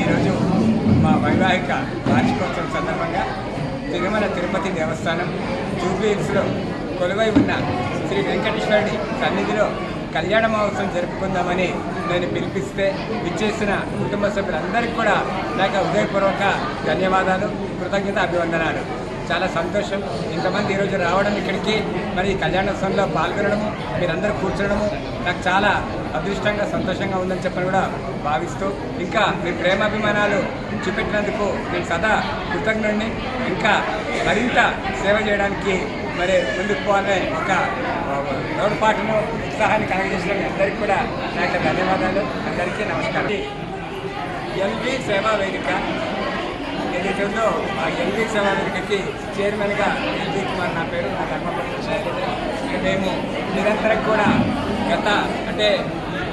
ఈరోజు మా వైవాహిక వార్షికోత్సవం సందర్భంగా తిరుమల తిరుపతి దేవస్థానం జూబ్లీహిల్స్లో కొలువై ఉన్న శ్రీ వెంకటేశ్వరుడి సన్నిధిలో కళ్యాణ మహోత్సవం జరుపుకుందామని నేను పిలిపిస్తే విచ్చేసిన కుటుంబ సభ్యులందరికీ కూడా నాకు హృదయపూర్వక ధన్యవాదాలు కృతజ్ఞత అభివందనాలు. చాలా సంతోషం. ఇంతమంది ఈరోజు రావడం ఇక్కడికి మరి కళ్యాణోత్సవంలో పాల్గొనడము మీరందరూ కూర్చోడము నాకు చాలా అదృష్టంగా సంతోషంగా ఉందని చెప్పని కూడా భావిస్తూ ఇంకా మీ ప్రేమాభిమానాలు చూపెట్టినందుకు నేను సదా కృతజ్ఞుడిని. ఇంకా మరింత సేవ చేయడానికి మరి ముందుకు పోవాలనే ఒక తోడ్పాటును ఉత్సాహాన్ని కలగజేసిన అందరికీ కూడా నా యొక్క ధన్యవాదాలు. అందరికీ నమస్కారం. ఎల్బీ సేవా వేదిక ఏదైతే ఉందో ఆ ఎల్బీ సేవా వేదికకి చైర్మన్గా ఎల్బీ కుమార్ నా పేరు నా ధర్మపత్రి మేము నిరంతరం కూడా గత అంటే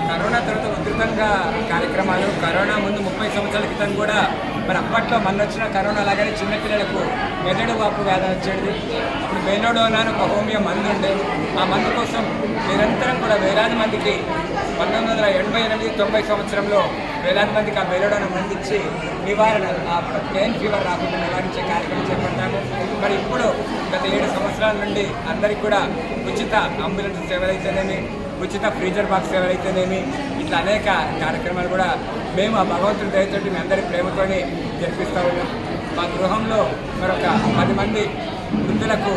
కరోనా తర్వాత ఉధృతంగా కార్యక్రమాలు కరోనా ముందు ముప్పై సంవత్సరాల క్రితం కూడా మరి అప్పట్లో మన వచ్చిన కరోనా లాగానే చిన్నపిల్లలకు మెదడు వాపు వ్యాధి వచ్చేది. ఇప్పుడు బెనోడోనా అని ఒక హోమియో మందు ఉండే ఆ మందు కోసం నిరంతరం కూడా వేలాది మందికి పంతొమ్మిది వందల ఎనభై ఎనిమిది తొంభై సంవత్సరంలో వేలాది మందికి ఆ బెలోడోనా మందిచ్చి నివారణ ఆ పెయిన్ ఫీవర్ రాకుండా నివారించే కార్యక్రమం చేపట్టాము. మరి ఇప్పుడు గత ఏడు సంవత్సరాల నుండి అందరికీ కూడా ఉచిత అంబులెన్స్ సేవలు అయితేనేమి ఉచిత ఫ్రీజర్ బాక్స్ ఎవరైతేనేమి అయితేనేమి ఇట్లా అనేక కార్యక్రమాలు కూడా మేము ఆ భగవంతుడి దయతోటి మీ అందరి ప్రేమతోని జరిపిస్తూ ఉన్నాం. మా గృహంలో మరొక పది మంది వృద్ధులకు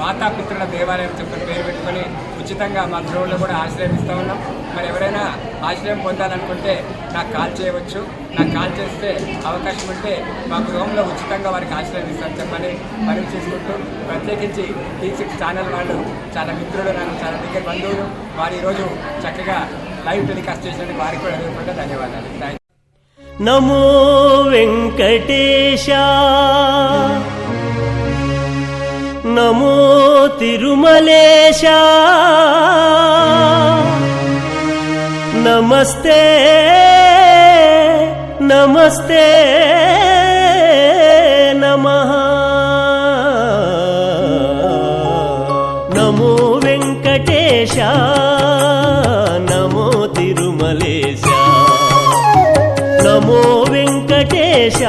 మాతాపిత్రుల దేవాలయం చెప్పిన పేరు పెట్టుకొని ఉచితంగా మా గృహంలో కూడా ఆశ్రయం ఇస్తూ ఉన్నాం. మరి ఎవరైనా ఆశ్రయం పొందాలనుకుంటే నాకు కాల్ చేయవచ్చు. నాకు కాల్ చేస్తే అవకాశం ఉంటే మా గృహంలో ఉచితంగా వారికి ఆశ్రయం ఇస్తాను చెప్పని మనం చేసుకుంటూ ప్రత్యేకించి టీ సిక్స్ ఛానల్ వాళ్ళు చాలా మిత్రులు నాకు చాలా దగ్గర బంధువులు వారు ఈరోజు చక్కగా లైవ్ టెలికాస్ట్ చేసినందుకు వారికి కూడా హృదయపూర్వక ధన్యవాదాలు. థ్యాంక్ నమో వెంకటేశ. నమో తిరుమలేశ. నమస్తే నమస్తే నమ. నమో వెంకటేశ నమో తిరుమలేశ. నమో వెంకటేశ.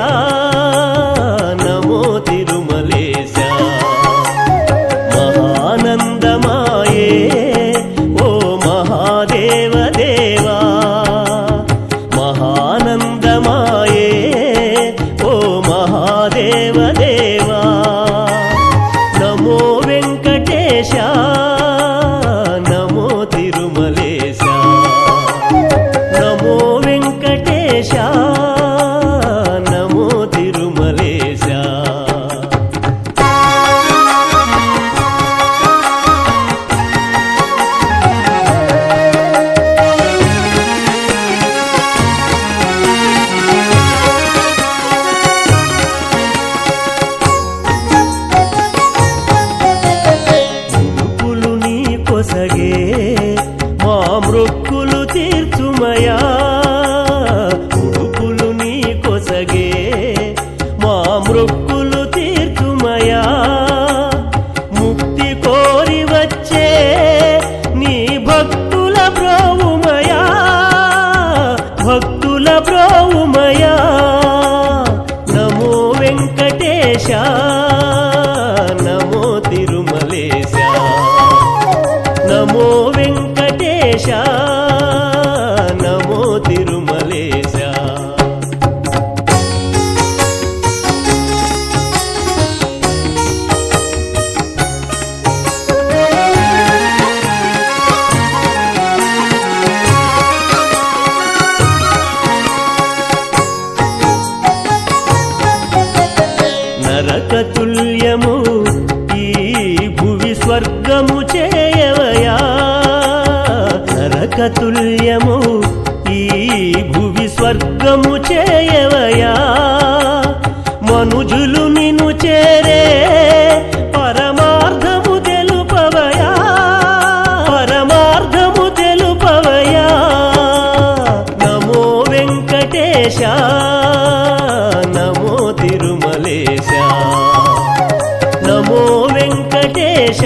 వెంకటేశ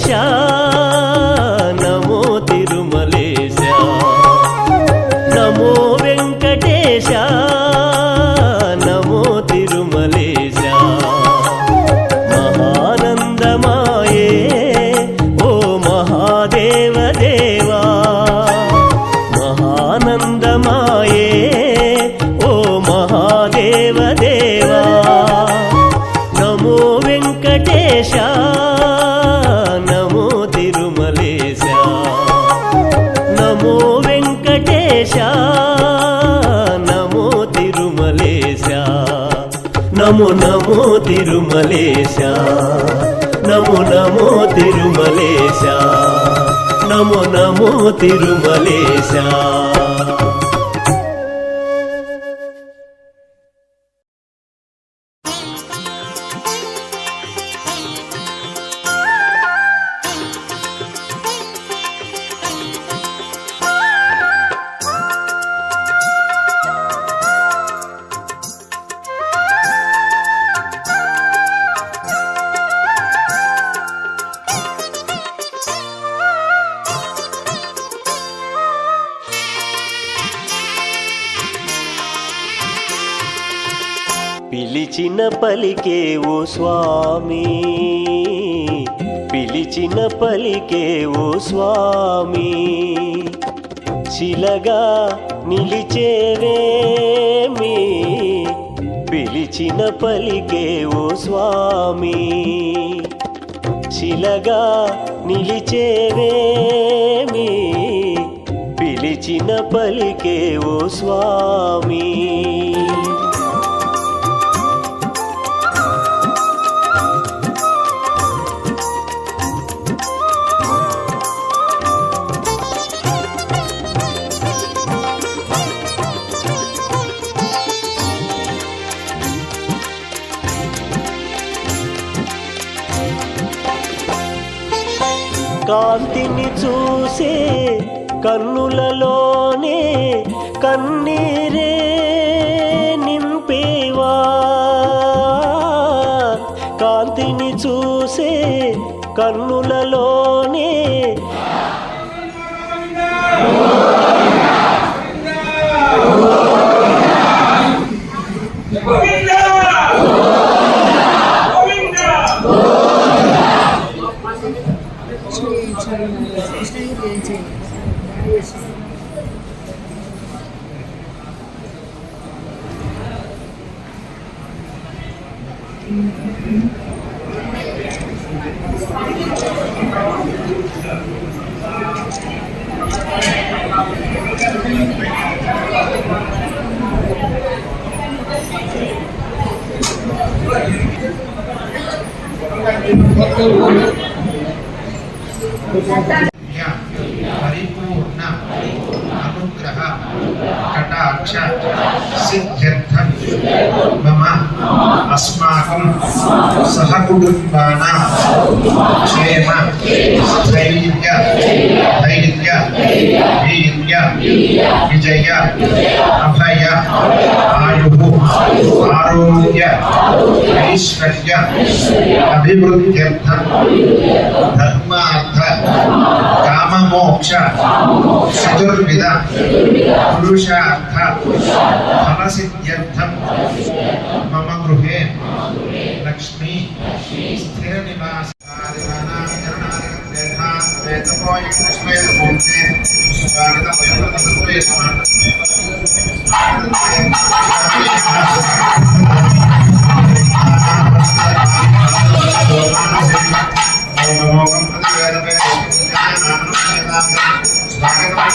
వెంకటేశ నమో నమో తిరుమలేశ. నమో నమో తిరుమలేశ. నమో నమో తిరుమలేశ. పలికేవో స్వామి. పిలిచిన పలికేవో స్వామి. శిలగా నిలిచేవేమి? పిలిచిన పలికేవో స్వామి. శిలగా నిలిచేవేమి? పిలిచిన పలికేవో స్వామి. కాంతిని చూసే కన్నులలోనే కన్నీరే నింపేవా? కాంతిని చూసే కన్నులలోనే కటాక్ష సిద్ధ్యర్థం మమ అస్మాకం సహకుటుంబాన క్షేమ స్థైర్య ధైర్య వీర్య విజయ అభయ ఆయు ఆరోగ్య ఐశ్వర్య అభివృద్ధ్యర్థం ధర్మార్థ కామమోక్ష చతుర్విధ పురుషార్థ ఫలసిద్ధ్యర్థం. మమ గృహే లక్ష్మీ స్థిర నివాస స్వాగతం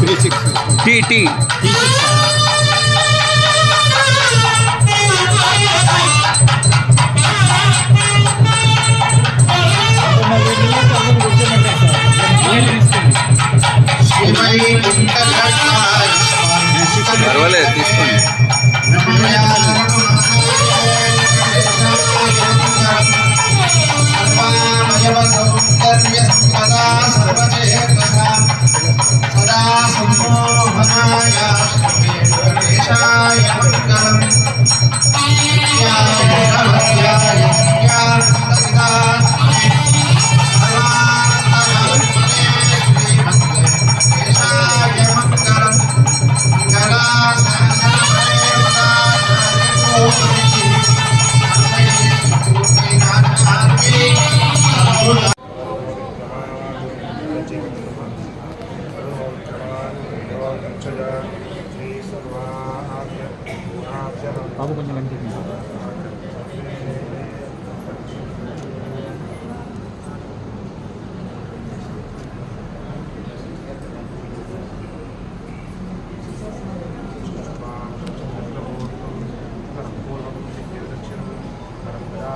tea సిక్స్ టీ పర్వాలేదు తీసుకోండి. సదా Nara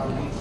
Amen.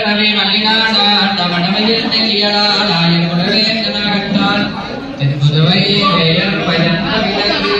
அலினாடவே மல்லினாடாண்டமணமையில் தெளியலாலாயின் குடவேந்தனாகத்தான் தென்புதுவை வேயர் பயந்த விலங்கு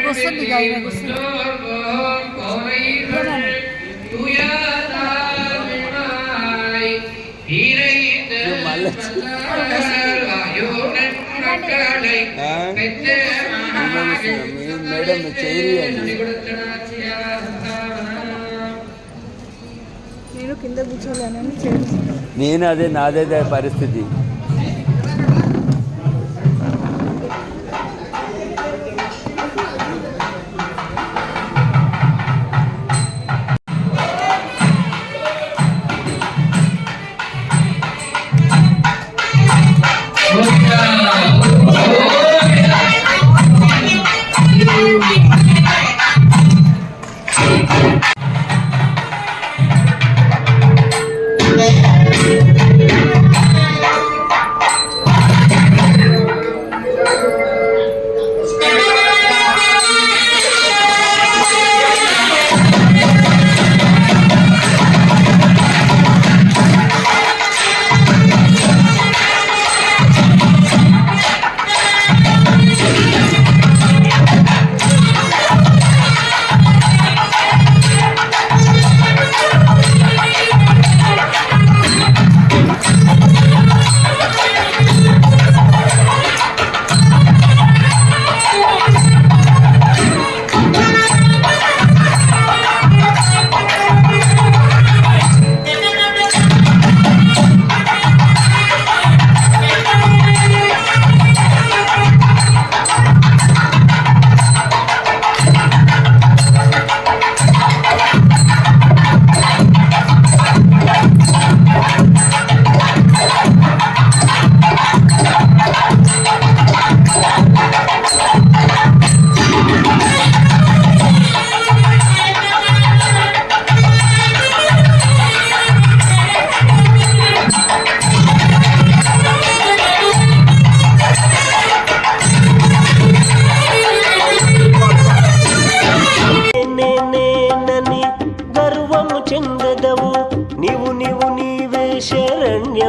ఆమెకు వస్తుంది వస్తుంది. మేడం చేయండి నేను కింద కూర్చోలేనని చేస్తాను నేను అదే నాదే పరిస్థితి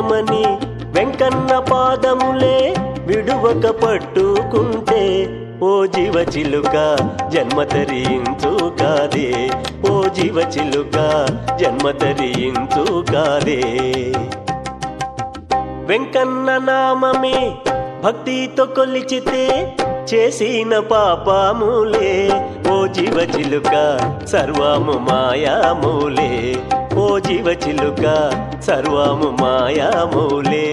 శరణ్యమని వెంకన్న పాదములే విడువక పట్టుకుంటే ఓ జీవ చిలుక జన్మ తరించు కాదే ఓ జీవ చిలుక జన్మ తరించు కాదే వెంకన్న నామమే భక్తితో కొలిచితే చేసిన పాపములే ఓ జీవ చిలుక సర్వము మాయామూలే ఓ జీవ చిలుక సర్వము మాయామూలే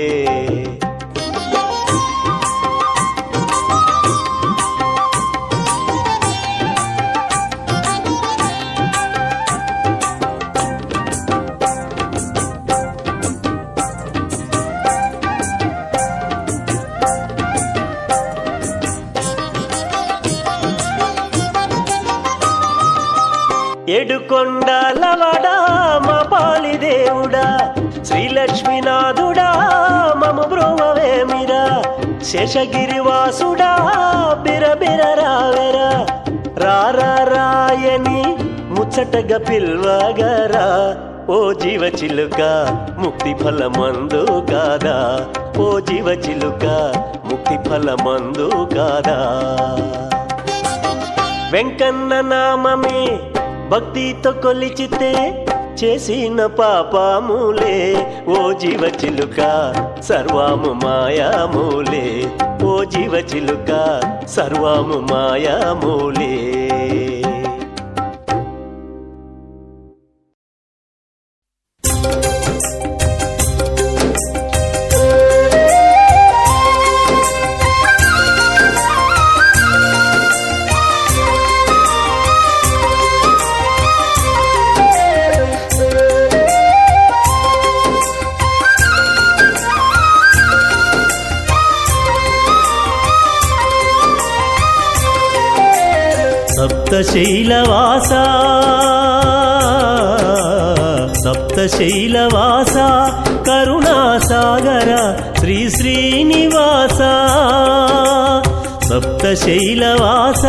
ఏడుకొండలవడా లక్ష్మీనాథుడా మము బ్రోవేమిరా శేషగిరివాసుడా బిరబిర రావెరా. రారా రాయని ముచ్చటగా పిల్వగరా. ఓ జీవ చిలుక ముక్తి ఫలమందు కాదా. ఓ జీవ చిలుక ముక్తి ఫలమందు కాదా. వెంకన్న నామమే భక్తితో కొలిచితే చేసిన పాపములే ఓ జీవ చిలుక సర్వము మాయామూలే. ఓ జీవ చిలుక సర్వము మాయామూలే. సప్తశైలవాస సప్తశైలవాస కరుణాసాగర శ్రీ శ్రీనివాస సప్తశైలవాస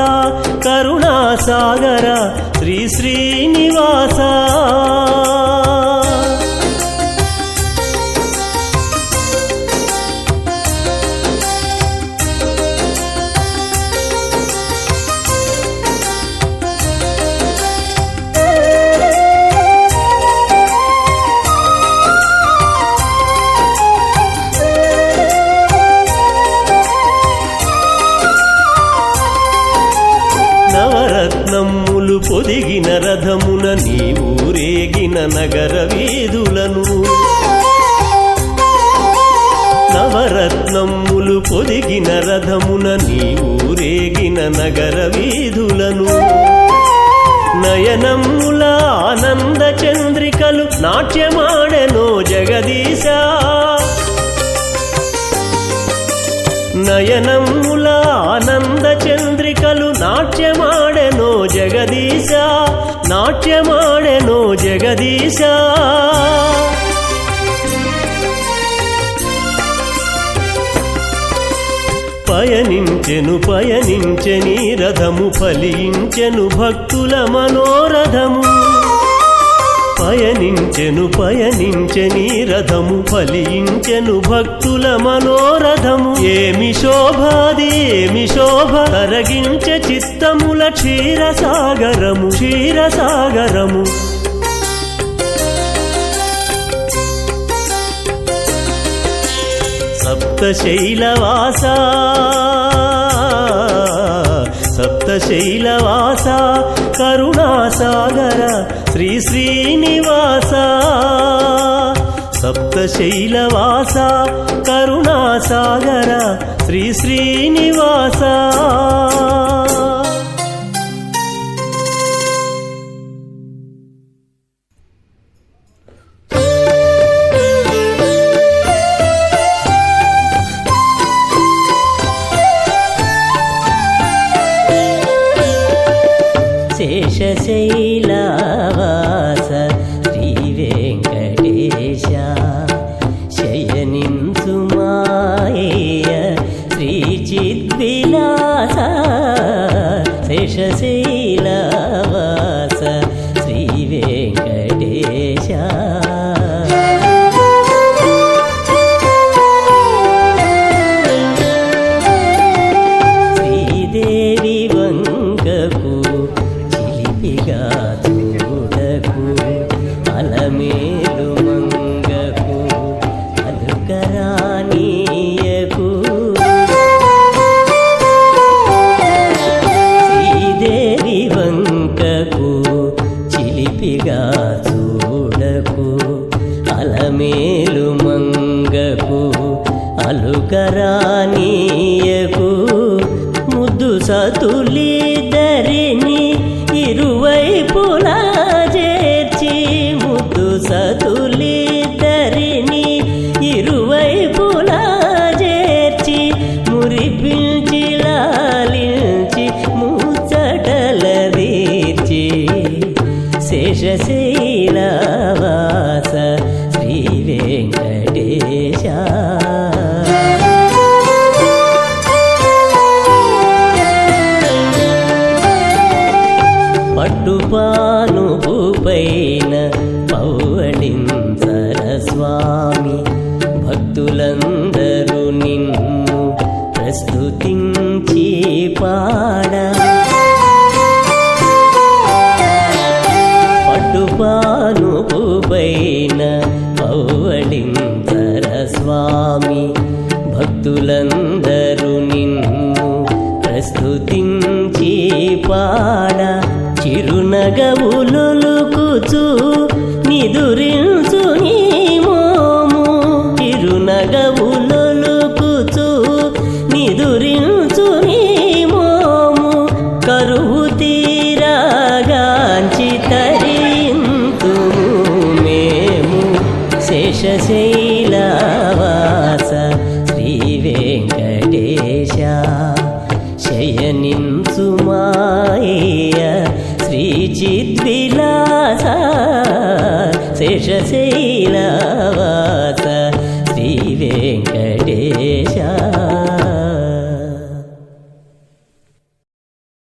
కరుణాసాగర శ్రీ శ్రీనివాస నగర వీధులను. నవరత్నములు పొదిగిన రథమున నీ ఊరేగిన నగర వీధులను. నయనముల ఆనంద చంద్రికలు నాట్యమాడెనో జగదీశ. నయనముల ఆనంద చంద్రికలు నాట్యమాడ జగదీశ నాట్యమాడెను జగదీశ. పయనించెను పయనించని రథము ఫలించెను భక్తుల మనోరథము. పయనించెను పయనించని రథము ఫలించెను భక్తుల మనోరథము. ఏమి శోభాది ఏమి శోభ కరగించే చిత్తముల క్షీరసాగరము క్షీరసాగరము. సప్తశైలవాస సప్తశైలవాస కరుణాసాగర శ్రీ శ్రీనివాస సప్తశైలవాస కరుణాసాగర శ్రీ శ్రీనివాస. gracious భక్తులందరూ నిన్ను ప్రస్తుతించి పాడ చిరునగవులొలుకుచు నిదురి